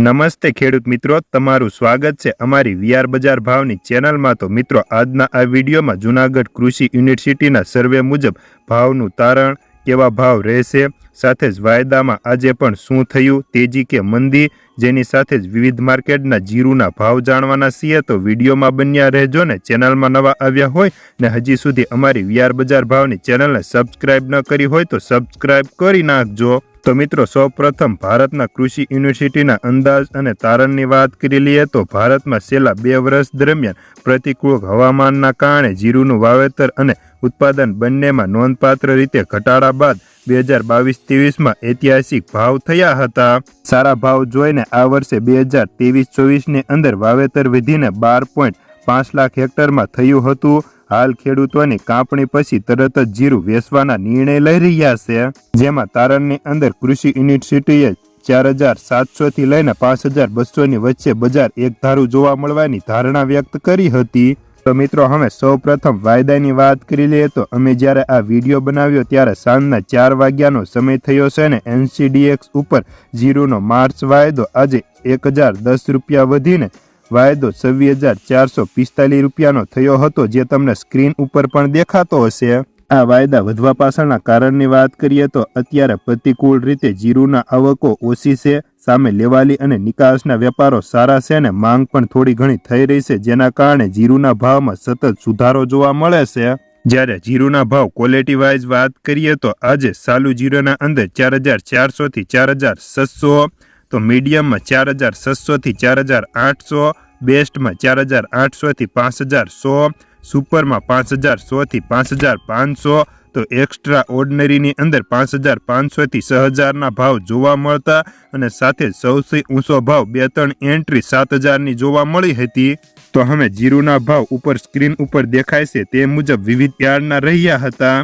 નમસ્તે ખેડૂત મિત્રો, તમારું સ્વાગત છે અમારી વીઆર બજાર ભાવની ચેનલમાં. તો મિત્રો, આજના આ વિડીયોમાં જુનાગઢ કૃષિ યુનિવર્સિટીના સર્વે મુજબ ભાવનું તારણ કેવા ભાવ રહેશે? સાથે જ વાયદામાં આજે પણ શું થયું? તેજી કે મંદી? જેની સાથે જ વિવિધ માર્કેટના જીરુના ભાવ જાણવાના છીએ તો વિડીયોમાં બન્યા રહેજો ને ચેનલમાં નવા આવ્યા હોય ને હજી સુધી અમારી વીઆર બજાર ભાવની ચેનલને સબસ્ક્રાઇબ ન કરી હોય તો સબસ્ક્રાઇબ કરી નાખજો. તો મિત્રો, સૌપ્રથમ ભારતના કૃષિ યુનિવર્સિટીના અંદાજ અને તારણની વાત કરી લઈએ તો ભારતમાં છેલ્લા બે વર્ષ દરમિયાન પ્રતિકૂળ હવામાનના કારણે જીરુનું વાવેતર અને ઉત્પાદન બંનેમાં નોંધપાત્ર રીતે ઘટાડા બાદ બે હજાર બાવીસ ત્રેવીસમાં ઐતિહાસિક ભાવ થયા હતા. સારા ભાવ જોઈને આ વર્ષે બે હજાર ત્રેવીસ ચોવીસની અંદર વાવેતર વિધિને બાર પોઈન્ટ પાંચ લાખ હેક્ટરમાં થયું હતું. હાલ ખેડૂતોની કાપણી પછી તરત જ જીરું વેચવાના નિર્ણય લઈ રહ્યા છે. જેમાં તારણની અંદર કૃષિ યુનિવર્સિટીએ ચાર હજાર સાતસો થી લઈને પાંચ હજાર બસોની વચ્ચે બજાર એકધારું જોવા મળવાની ધારણા વ્યક્ત કરી હતી. તો મિત્રો, હવે સૌપ્રથમ વાયદાની વાત કરી લઈએ તો અમે જ્યારે આ વીડિયો બનાવ્યો ત્યારે સાંજના ચાર વાગ્યાનો સમય થયો છે ને એનસીડીએક્સ ઉપર જીરુનો માર્ચ વાયદો આજે એક હજાર દસ રૂપિયા વધીને વાયદો છવ્વીસ હજાર ચારસો પિસ્તાલીસ રૂપિયાનો થયો હતો, જે તમને સ્ક્રીન ઉપર પણ દેખાતો હશે. આ વાયદા વધવા પાછળના કારણની વાત કરીએ તો અત્યારે પ્રતિકૂળ રીતે જીરુના આવકો ઓછી છે. સામે લેવાલી અને નિકાસના વેપારો સારા છે અને માંગ પણ થોડી ઘણી થઈ રહી છે, જેના કારણે જીરુના ભાવમાં સતત સુધારો જોવા મળે છે. જ્યારે જીરુના ભાવ ક્વોલિટી વાઇઝ વાત કરીએ તો આજે સાલુ જીરુના અંદર ચાર હજાર ચારસોથી ચાર હજાર છસો, તો મીડિયમમાં ચાર હજાર છસોથી ચાર હજાર આઠસો, બેસ્ટમાં ચાર હજાર આઠસોથી પાંચ હજાર સો, સુપરમાં પાંચ હજાર સોથી પાંચ હજાર પાંચસો તો એક્સ્ટ્રા ઓર્ડનરીની અંદર પાંચ હજાર પાંચસોથી છ હજારના ભાવ જોવા મળતા અને સાથે સૌથી ઊંચો ભાવ બે ત્રણ એન્ટ્રી સાત હજારની જોવા મળી હતી. તો હવે જીરુના ભાવ ઉપર સ્ક્રીન ઉપર દેખાય છે તે મુજબ વિવિધ યાર્ડના રહ્યા હતા.